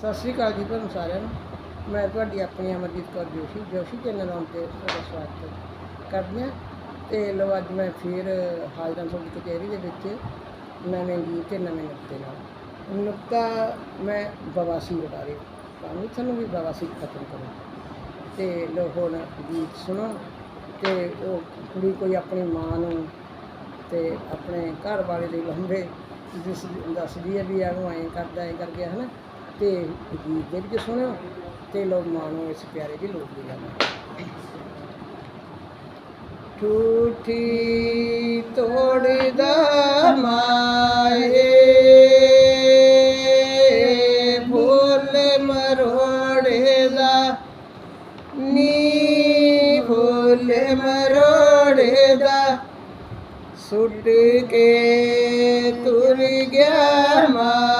ਸਤਿ ਸ਼੍ਰੀ ਅਕਾਲ ਜੀ ਤੁਹਾਨੂੰ ਸਾਰਿਆਂ ਨੂੰ। ਮੈਂ ਤੁਹਾਡੀ ਆਪਣੀ ਅਮਰਜੀਤ ਕੌਰ ਜੋਸ਼ੀ ਜੋਸ਼ੀ ਚੈਨਲ ਆਉਣ ਤੇ ਤੁਹਾਡਾ ਸਵਾਗਤ ਕਰਦੀ ਹਾਂ। ਤੇ ਲੋ ਅੱਜ ਮੈਂ ਫਿਰ ਹਾਜ਼ਰਾਂ ਤੁਹਾਡੀ ਕਚਹਿਰੀ ਦੇ ਵਿੱਚ ਨਵੇਂ ਗੀਤ ਤੇ ਨਵੇਂ ਨੁਕਤੇ ਨਾਲ। ਨੁਕਤਾ ਮੈਂ ਬਵਾਸੀਰ ਬਾਰੇ ਤੁਹਾਨੂੰ ਤੁਹਾਨੂੰ ਵੀ ਬਵਾਸੀਰ ਖਤਮ ਕਰੋ। ਤੇ ਲੋ ਹੁਣ ਗੀਤ ਸੁਣੋ। ਤੇ ਉਹ ਕੁੜੀ ਕੋਈ ਆਪਣੀ ਮਾਂ ਨੂੰ ਤੇ ਆਪਣੇ ਘਰ ਵਾਲੇ ਦੇ ਲੰਬੇ ਜਿਸ ਦੱਸਦੀ ਹੈ ਵੀ ਇਹਨੂੰ ਐਂ ਕਰਦਾ, ਐਂ ਕਰ ਗਿਆ ਹੈ ਨਾ ਤੇ ਗੀਤ ਦੇ ਵਿੱਚ ਸੁਣਿਓ ਤੇ ਲੋਕ ਮਾਣੋ ਇਸ ਪਿਆਰੇ ਦੀ ਲੋਕ ਦੀ ਗੱਲ। ਠੂਠੀ ਤੋੜਦਾ ਮਾਏ, ਫੁੱਲ ਮਰੋੜੇ ਦਾ ਨੀ, ਫੁੱਲ ਮਰੋੜੇ ਦਾ ਸੁੱਟ ਕੇ ਤੁਰ ਗਿਆ ਮਾਏ।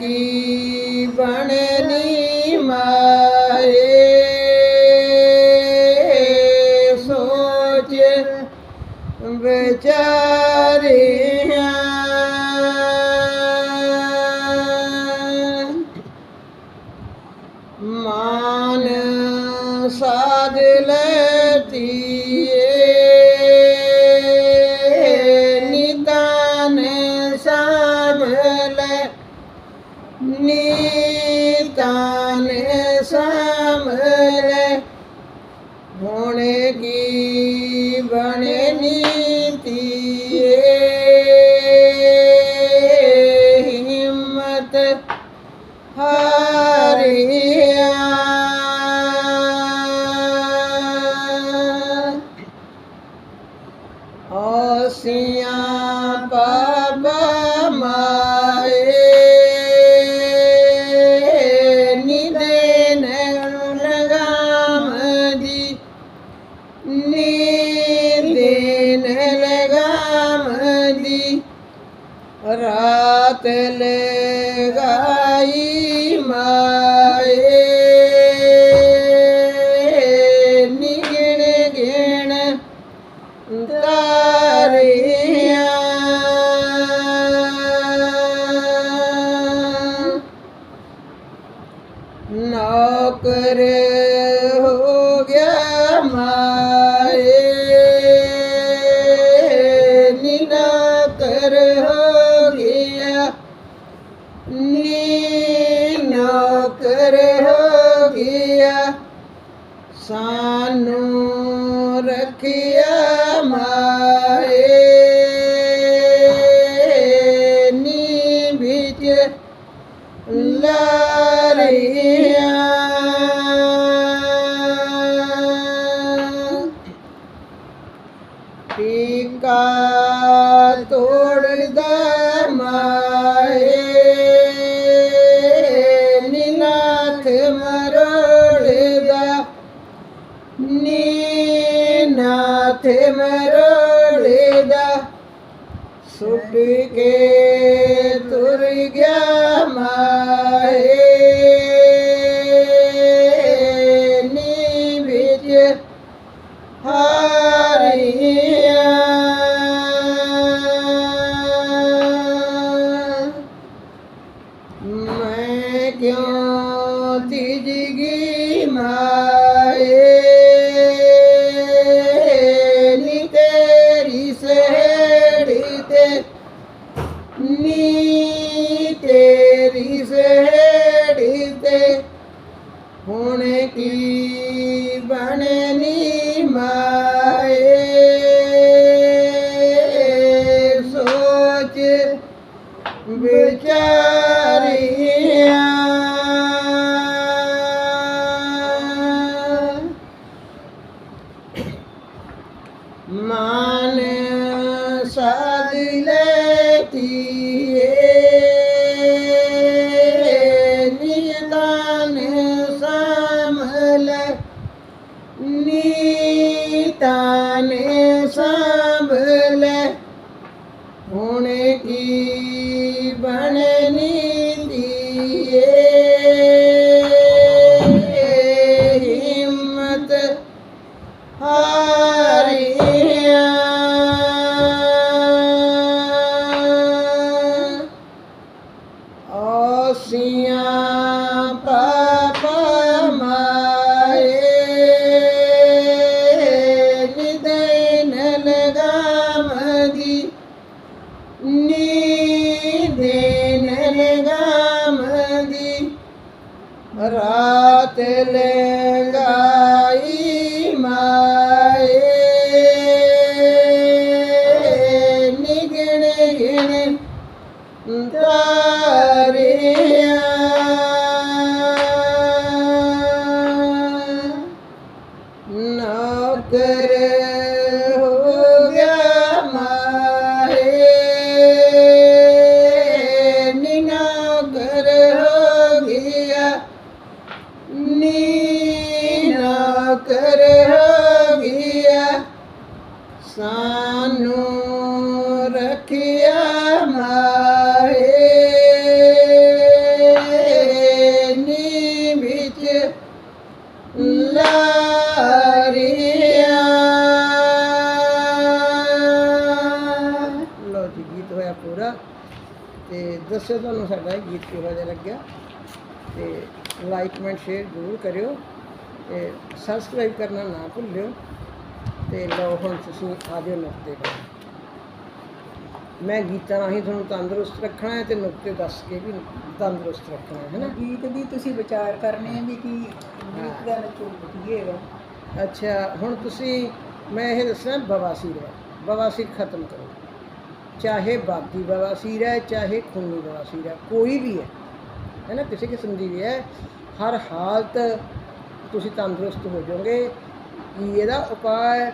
ਕੀ ਬਣਨੀ ਮਾਏ ਸੋਚ ਵਿਚਾਰਿਆ ഹരിയ. ഓസിയാ रात ले ਤਾਰਿਆਂ ਨੌਕਰ ਹੋ ਗਿਆ ਮਾਏ। ਨੀ ਕਰ ਹੋ ਗਿਆ। ਨੀ ਨੌਕਰ ਹੋ ਗਿਆ। ਸਾਨੂੰ ਰੱਖਿਆ ਮਾਏ ਨੀ ਵਿੱਚ ਲਾਰਿਆ ਟੀਕਾ ਤੋੜਦਾ ਮਾਏ ਨਿਨਾਥ ਮਾਥੇ ਨੀਨਾਥ ਦਾ। ਸੁੱਟ ਕੇ ਤੁਰ ਗਿਆ ਮਾਏ होने की ਸਾਂਭ ਲੈ। ਹੁਣ ਕੀ ਰਾਤ ਲੰਗਾਈ ਮਾਏ ਨਿਗਣ ਗਿਣ ਤਾਰਿਆਂ ਨੌਕਰ ਦੱਸਿਓ ਤੁਹਾਨੂੰ ਸਾਡਾ ਇਹ ਗੀਤ ਕਿਹੋ ਜਿਹਾ ਲੱਗਿਆ। ਤੇ ਲਾਈਕ ਕਮੈਂਟ ਸ਼ੇਅਰ ਜ਼ਰੂਰ ਕਰਿਓ ਤੇ ਸਬਸਕ੍ਰਾਈਬ ਕਰਨਾ ਨਾ ਭੁੱਲਿਓ। ਤੇ ਲਓ ਹੁਣ ਤੁਸੀਂ ਆ ਜਾਓ ਨੁਕਤੇ ਤੇ। ਮੈਂ ਗੀਤਾਂ ਰਾਹੀਂ ਤੁਹਾਨੂੰ ਤੰਦਰੁਸਤ ਰੱਖਣਾ ਹੈ ਤੇ ਨੁਕਤੇ ਦੱਸ ਕੇ ਵੀ ਤੰਦਰੁਸਤ ਰੱਖਣਾ ਹੈ ਨਾ? ਗੀਤ ਦੀ ਤੁਸੀਂ ਵਿਚਾਰ ਕਰਨੇ ਆ ਵੀ ਕੀ ਗੀਤ ਦਾ ਨਚੋੜ ਕੀਏਗਾ ਅੱਛਾ ਹੁਣ ਤੁਸੀਂ ਮੈਂ ਇਹ ਦੱਸਣਾ ਬਵਾਸੀਰ। ਹੈ ਬਵਾਸੀਰ ਖਤਮ ਕਰੋ। ਚਾਹੇ ਬਾਦੀ ਬਵਾਸੀਰ ਹੈ, ਚਾਹੇ ਖੂਨੀ ਬਵਾਸੀਰ ਹੈ, ਕੋਈ ਵੀ ਹੈ। ਹੈ ਨਾ? ਕਿਸੇ ਕਿਸਮ ਦੀ ਵੀ ਹੈ। ਹਰ ਹਾਲਤ ਤੁਸੀਂ ਤੰਦਰੁਸਤ ਹੋ ਜਾਓਗੇ। ਕੀ ਇਹਦਾ ਉਪਾਅ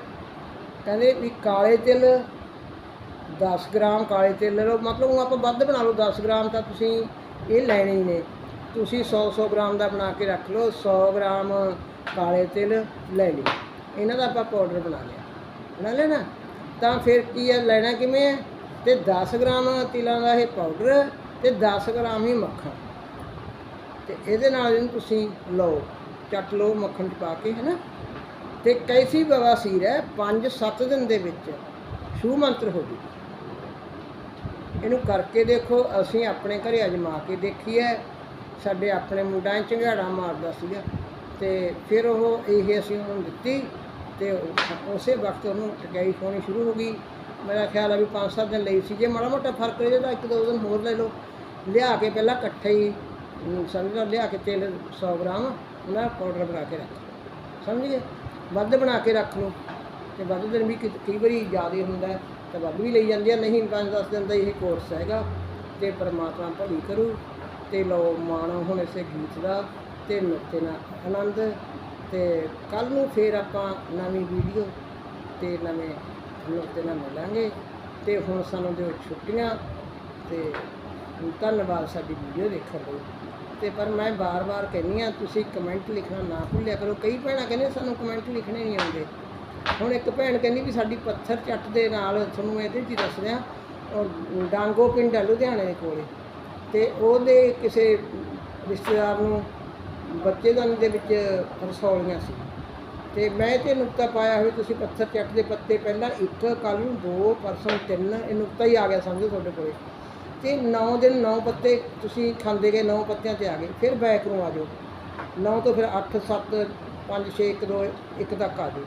ਕਹਿੰਦੇ ਵੀ ਕਾਲੇ ਤਿਲ 10 ਗ੍ਰਾਮ ਕਾਲੇ ਤਿਲ ਲੈ ਲਓ। ਮਤਲਬ ਉਹ ਆਪਾਂ ਵੱਧ ਬਣਾ ਲਓ। 10 ਗ੍ਰਾਮ ਤਾਂ ਤੁਸੀਂ ਇਹ ਲੈਣੇ ਹੀ ਨੇ। ਤੁਸੀਂ 100 100 ਗ੍ਰਾਮ ਦਾ ਬਣਾ ਕੇ ਰੱਖ ਲਓ। 100 ਗ੍ਰਾਮ ਕਾਲੇ ਤਿਲ ਲੈ ਲਿਓ। ਇਹਨਾਂ ਦਾ ਆਪਾਂ ਪਾਊਡਰ ਬਣਾ ਲਿਆ। ਬਣਾ ਲੈਣਾ ਤਾਂ ਫਿਰ ਕੀ ਹੈ? ਲੈਣਾ ਕਿਵੇਂ ਹੈ? ਤੇ 10 ਗ੍ਰਾਮ ਤਿਲਾਂ ਦਾ ਇਹ ਪਾਊਡਰ ਤੇ 10 ਗ੍ਰਾਮ ਹੀ ਮੱਖਣ। ਤੇ ਇਹਦੇ ਨਾਲ ਇਹਨੂੰ ਤੁਸੀਂ ਲਓ, ਚੱਟ ਲਓ ਮੱਖਣ ਚ ਪਾ ਕੇ, ਹੈਨਾ? ਤੇ ਕੈਸੀ ਬਵਾਸੀਰ ਹੈ 5-7 ਦਿਨ ਦੇ ਵਿੱਚ ਸ਼ੂ ਮੰਤਰ ਹੋ ਜੂ। ਇਹਨੂੰ ਕਰਕੇ ਦੇਖੋ, ਅਸੀਂ ਆਪਣੇ ਘਰੇ ਅਜਮਾ ਕੇ ਦੇਖੀ ਹੈ, ਸਾਡੇ ਆਪਣੇ ਮੁੰਡਿਆਂ 'ਚ ਮਾਰਦਾ ਸੀਗਾ। ਤੇ ਫਿਰ ਉਹ ਇਹ ਅਸੀਂ ਉਹਨੂੰ ਦਿੱਤੀ, ਤੇ ਉਸੇ ਵਕਤ ਉਹਨੂੰ ਟਕਾਈ ਹੋਣੀ ਸ਼ੁਰੂ ਹੋ ਗਈ। ਮੇਰਾ ਖਿਆਲ ਆ ਵੀ 5-7 ਦਿਨ ਲਈ ਸੀ। ਜੇ ਮਾੜਾ ਮੋਟਾ ਫ਼ਰਕ ਰਹੇ ਤਾਂ ਇੱਕ ਦੋ ਦਿਨ ਹੋਰ ਲੈ ਲਓ। ਲਿਆ ਕੇ ਪਹਿਲਾਂ ਇਕੱਠੇ ਹੀ ਸਮਝ ਲਓ, ਲਿਆ ਕੇ ਤੇਲ 100 ਗ੍ਰਾਮ ਉਹਨਾਂ ਪਾਊਡਰ ਬਣਾ ਕੇ ਰੱਖ ਲਓ। ਸਮਝ ਗਏ? ਵੱਧ ਬਣਾ ਕੇ ਰੱਖ ਲਓ। ਤੇ ਵੱਧ ਦਿਨ ਵੀ ਕਈ ਵਾਰੀ ਜ਼ਿਆਦਾ ਹੁੰਦਾ ਤਾਂ ਵੱਧ ਵੀ ਲਈ ਜਾਂਦੀ ਆ। ਨਹੀਂ 5-10 ਦਿਨ ਦਾ ਇਹ ਕੋਰਸ ਹੈਗਾ। ਤੇ ਪਰਮਾਤਮਾ ਭਲੀ ਕਰੂ ਤੇ ਲਓ ਮਾਣੋ ਹੁਣ ਇਸੇ ਗੀਤ ਦਾ ਤੇ ਨੁਕਤੇ ਨਾਲ ਆਨੰਦ। ਤੇ ਕੱਲ ਨੂੰ ਫੇਰ ਆਪਾਂ ਨਵੀਂ ਵੀਡੀਓ ਤੇ ਨਵੇਂ ਨੁਕਤੇ ਨਾਲ ਮਿਲਾਂਗੇ। ਤੇ ਹੁਣ ਸਾਨੂੰ ਦਿਓ ਛੁੱਟੀਆਂ, ਤੇ ਧੰਨਵਾਦ ਸਾਡੀ ਵੀਡੀਓ ਦੇਖਣ ਲਈ। ਤੇ ਪਰ ਮੈਂ ਬਾਰ-ਬਾਰ ਕਹਿੰਦੀ ਆ ਤੁਸੀਂ ਕਮੈਂਟ ਲਿਖਣਾ ਨਾ ਭੁੱਲਿਆ ਕਰੋ। ਕਈ ਭੈਣਾਂ ਕਹਿੰਦੇ ਸਾਨੂੰ ਕਮੈਂਟ ਲਿਖਣੇ ਨਹੀਂ ਆਉਂਦੇ। ਹੁਣ ਇੱਕ ਭੈਣ ਕਹਿੰਦੀ ਵੀ ਸਾਡੀ ਪੱਥਰ ਚੱਟ ਦੇ ਨਾਲ ਤੁਹਾਨੂੰ ਇਹਦੇ 'ਚ ਹੀ ਦੱਸ ਉਹ ਡਾਂਗੋ ਪਿੰਡ ਹੈ ਲੁਧਿਆਣੇ ਦੇ ਕੋਲੇ। ਤੇ ਉਹਦੇ ਕਿਸੇ ਰਿਸ਼ਤੇਦਾਰ ਨੂੰ ਬੱਚੇ ਬੱਚੇਦਾਨੀ ਦੇ ਵਿੱਚ ਰਸੌਲੀਆਂ ਸੀ। ਤੇ ਮੈਂ ਤੇ ਨੁਕਤਾ ਪਾਇਆ ਹੋਇਆ, ਤੁਸੀਂ ਪੱਥਰ ਚੱਟ ਦੇ ਪੱਤੇ ਪਹਿਲਾਂ, ਇੱਕ ਕੱਲ ਨੂੰ ਦੋ, ਪਰਸੋਂ ਤਿੰਨ, ਇਹ ਨੁਕਤਾ ਹੀ ਆ ਗਿਆ ਸਮਝੋ ਤੁਹਾਡੇ ਕੋਲੇ। ਤੇ 9 ਦਿਨ 9 ਪੱਤੇ ਤੁਸੀਂ ਖਾਂਦੇ ਗਏ 9 ਪੱਤਿਆਂ ਤੇ ਆ ਗਏ, ਫਿਰ ਬੈਕ ਨੂੰ ਆ ਜਾਓ। 9 ਤੋਂ ਫਿਰ 8 7 5 6 1 2 1 ਤੱਕ ਆ ਜਾਓ।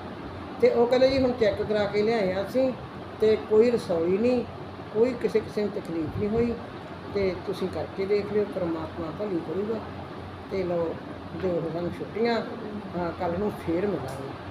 ਤੇ ਉਹ ਕਹਿੰਦੇ ਜੀ ਹੁਣ ਚੈੱਕ ਕਰਾ ਕੇ ਲਿਆਏ ਆ ਅਸੀਂ, ਤੇ ਕੋਈ ਰਸੌਲੀ ਨਹੀਂ, ਕੋਈ ਕਿਸੇ ਕਿਸੇ ਨੂੰ ਤਕਲੀਫ ਨਹੀਂ ਹੋਈ, ਤੇ ਤੁਸੀਂ ਕਰਕੇ ਦੇਖ ਲਿਓ, ਪਰਮਾਤਮਾ ਭਲੀ ਕਰੂਗਾ। ਤੇ ਲਓ, ਜੋ ਸਾਨੂੰ ਛੁੱਟੀਆਂ ਕੱਲ ਨੂੰ ਫੇਰ ਮਿਲਾਂਗੇ।